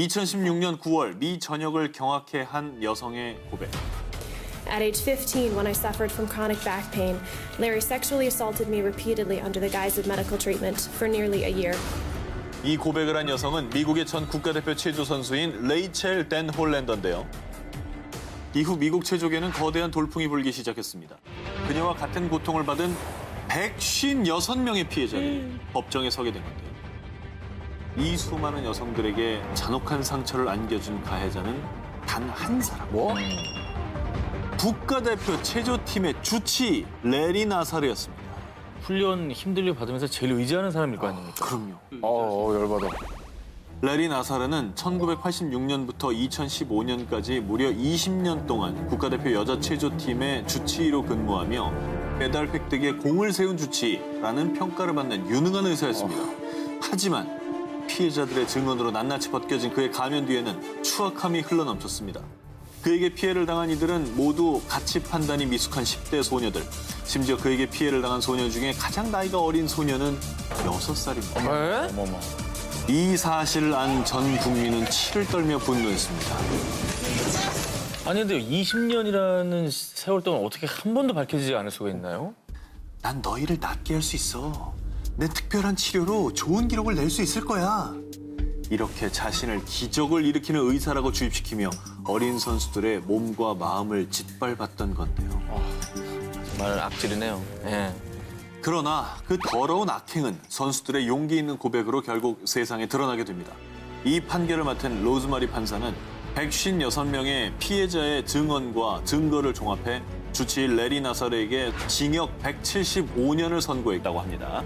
2016년 9월 미 전역을 경악해 한 여성의 고백. At age 15, when I suffered from chronic back pain, Larry sexually assaulted me repeatedly under the guise of medical treatment for nearly a year. 이 고백을 한 여성은 미국의 전 국가대표 체조 선수인 레이첼 댄 홀랜더인데요. 이후 미국 체조계는 거대한 돌풍이 불기 시작했습니다. 그녀와 같은 고통을 받은 156명의 피해자들이 법정에 서게 된 건데요. 이 수많은 여성들에게 잔혹한 상처를 안겨준 가해자는 단 한 사람. 뭐? 국가대표 체조팀의 주치 레리 나사르였습니다. 훈련 힘들게 받으면서 제일 의지하는 사람일 거 아닙니까? 그럼요. 어, 어 열받아. 레리 나사르는 1986년부터 2015년까지 무려 20년 동안 국가대표 여자 체조팀의 주치의로 근무하며 메달 획득에 공을 세운 주치라는 평가를 받는 유능한 의사였습니다. 하지만 피해자들의 증언으로 낱낱이 벗겨진 그의 가면 뒤에는 추악함이 흘러넘쳤습니다. 그에게 피해를 당한 이들은 모두 가치 판단이 미숙한 10대 소녀들. 심지어 그에게 피해를 당한 소녀 중에 가장 나이가 어린 소녀는 6살입니다. 에? 어머머. 이 사실을 안 전 국민은 치를 떨며 분노했습니다. 아니 근데 20년이라는 세월 동안 어떻게 한 번도 밝혀지지 않을 수가 있나요? 난 너희를 낫게 할 수 있어. 내 특별한 치료로 좋은 기록을 낼 수 있을 거야. 이렇게 자신을 기적을 일으키는 의사라고 주입시키며 어린 선수들의 몸과 마음을 짓밟았던 건데요. 정말 악질이네요. 예. 그러나 그 더러운 악행은 선수들의 용기 있는 고백으로 결국 세상에 드러나게 됩니다. 이 판결을 맡은 로즈마리 판사는 156명의 피해자의 증언과 증거를 종합해 주치의 레리 나사르에게 징역 175년을 선고했다고 합니다.